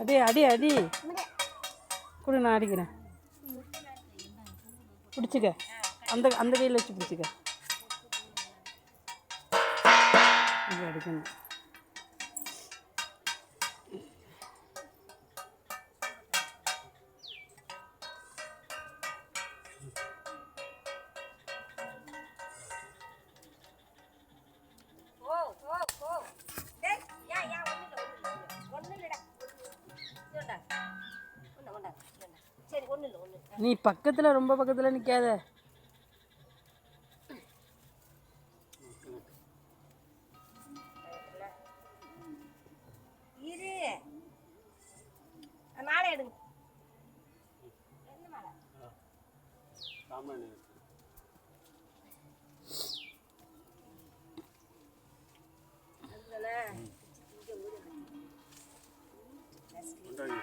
அடி அடி அடி. கொடு நான் அடிக்கிறேன். பிடிச்சிக்க. அந்த அந்த கையில் வச்சு பிடிச்சிக்க. அடிக்கணும். நீ பக்கத்தில் ரொம்ப பக்கத்தில் நிற்காத மாலை எடுங்க. அதுதானே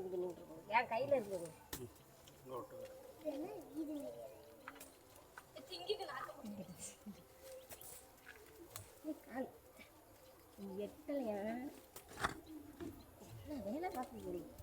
இந்த கொம்புல இருக்கோம் என் கையில் இருக்குது திங்கிட்டு வேலை பார்க்க முடியும்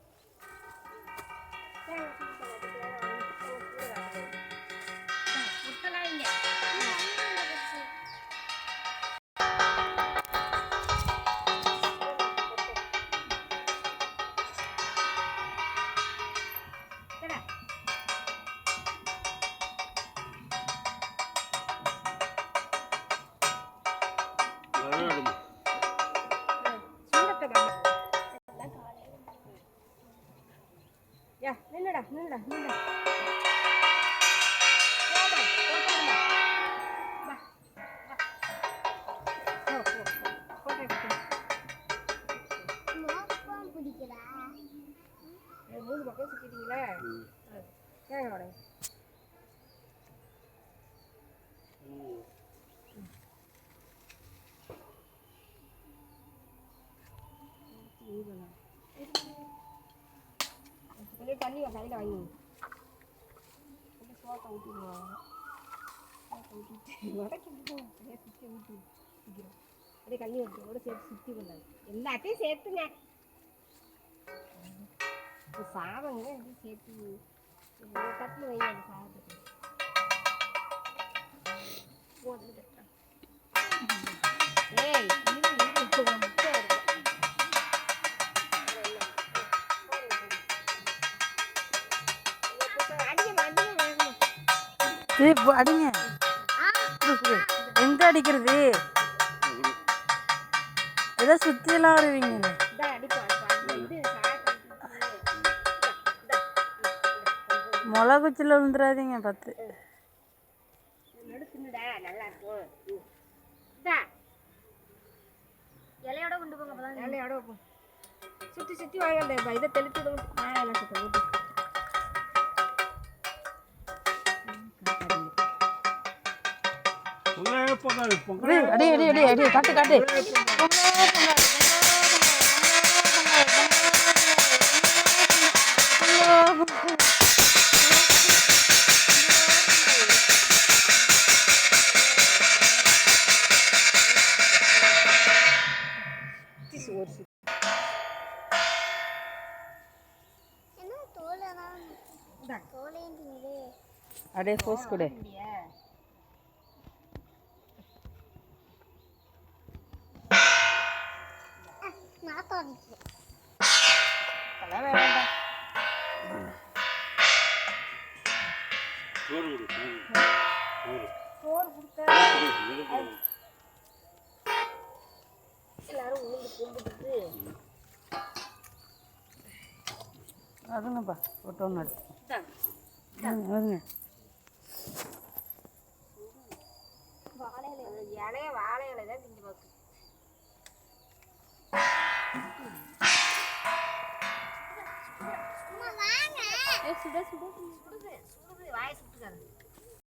போட்டு எடுத்து. ஏய், மூணு பக்கம் சுத்திட்டீங்களா ஏங்க வாடகை கொஞ்சம் தண்ணி கையில் வாங்கி கொஞ்சம் சோத்தை ஊற்றிடுவாங்க சோத்தை ஊற்றிட்டு அப்படியே சுற்றி ஊற்றி அப்படியே கண்ணி வச்சு சேர்த்து சுற்றி பண்ணாங்க எல்லாத்தையும் சேர்த்துங்க சாதங்க இது சேர்த்து தட்டில் வைங்க அந்த சாதத்துக்கு போதும் ஏய் ஏய், அடிங்க. குடு, எங்க அடிக்கிறது? ஏதோ சுற்றியெல்லாம் வருவீங்க. மிளகா குச்சியில் விழுந்துடாதீங்க பத்து. இலையோட கொண்டு போங்க இலையோட வைப்போம் சுத்தி சுத்தி வாங்க இதை தெளித்து விடுங்க. நான் எல்லாம் சுத்த ஊட்டு ஏய், அடி அடி அடி அடி காட்டு காட்டு ஒரு சுத்தி அப்படியே போஸ் கொடு கொடுத்தா எல்லாரும் உளுந்து கும்பிட்டுட்டு. அதுங்கப்பா போட்டோ ஒன்று எடுத்து. இந்தாங்க. வருங்க. வாழை இலை அந்த இலைய தான் திங்க பார்க்கு ছুটে ছুটে ছুটে ভাই ছুটে যাবে